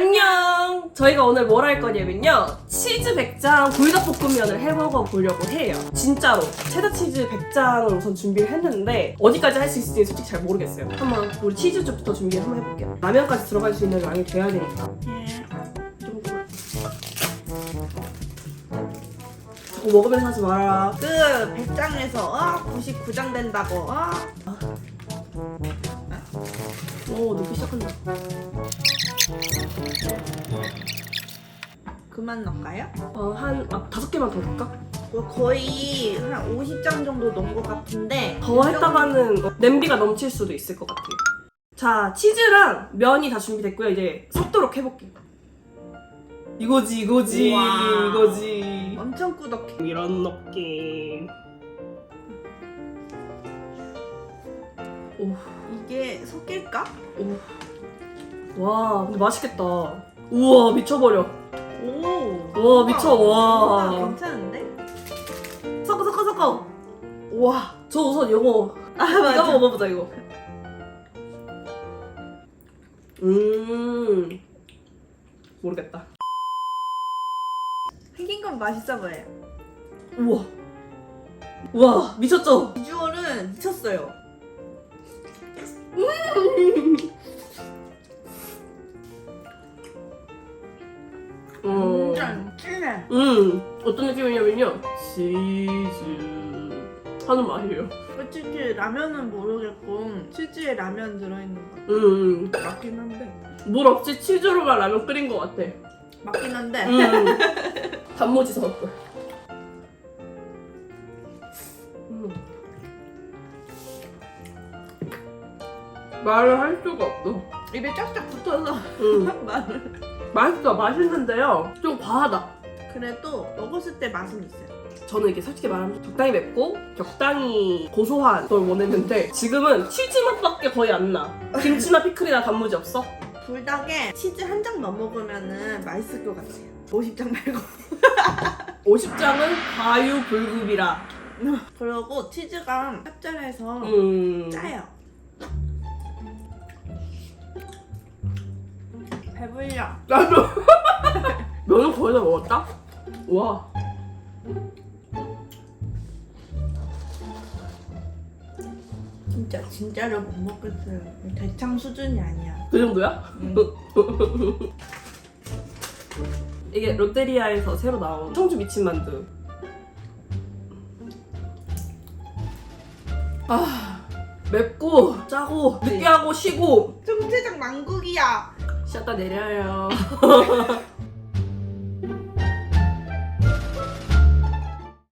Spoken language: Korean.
안녕! 저희가 오늘 뭘 할 거냐면요. 치즈 백장 불닭볶음면을 해 먹어 보려고 해요. 진짜로. 체다 치즈 백장을 우선 준비를 했는데 어디까지 할 수 있을지 솔직히 잘 모르겠어요. 한번 우리 치즈 쪽부터 준비 한번 해볼게요. 라면까지 들어갈 수 있는 양이 돼야 되니까. 예. 좀 자꾸 먹으면서 하지 마라. 그 100장에서 어? 99장 된다고 어? 오, 넣기 시작한다. 그만 넣을까요? 어, 한 아, 다섯 개만 더 넣을까? 이거 거의 한 50장 정도 넣은 것 같은데 더 했다가는 어, 냄비가 넘칠 수도 있을 것 같아요. 자, 치즈랑 면이 다 준비됐고요. 이제 섞도록 해볼게요. 이거지, 이거지, 우와. 이거지. 엄청 꾸덕해 이런 느낌. 오, 이게 섞일까? 오. 와, 근데 맛있겠다. 우와, 미쳐버려. 오 와, 미쳐, 와. 와, 괜찮은데? 섞어, 섞어, 섞어. 와 저 우선 이거 아, 이거 맞아. 한번 먹어보자 이거. 음 모르겠다. 생긴 건 맛있어 보여요 우와 우와 미쳤죠? 비주얼은 미쳤어요 음, 진짜 진해 음 어떤 느낌이냐면요 치즈 하는 맛이에요. 솔직히 라면은 모르겠고 치즈에 라면 들어있는 거 음, 맞긴 한데 물 없이 치즈로만 라면 끓인 것 같아. 맞긴 한데 음, 단무지 섞을. 음. 말을 할 수가 없어. 입에 쫙쫙 붙어서 음. 말을 맛있어, 맛있는데요. 좀 과하다. 그래도 먹었을 때 맛은 있어요 저는 이게 솔직히 말하면 적당히 맵고 적당히 고소한 걸 원했는데 지금은 치즈 맛밖에 거의 안 나. 김치나 피클이나 단무지 없어? 불닭에 치즈 한장 넣어 먹으면은 맛있을 것 같아요 50장 말고 50장은 과유불급이라. 그리고 치즈가 짭짤해서 음. 짜요 배불려 나도 면은 거의 다 먹었다? 와. 진짜 진짜로 못 먹겠어요 대창 수준이 아니야 그 정도야? 음. 이게 롯데리아에서 새로 나온 청주 미친 만두. 아 맵고 짜고 느끼하고 시고 청태장 망국이야 쉬었다 내려요.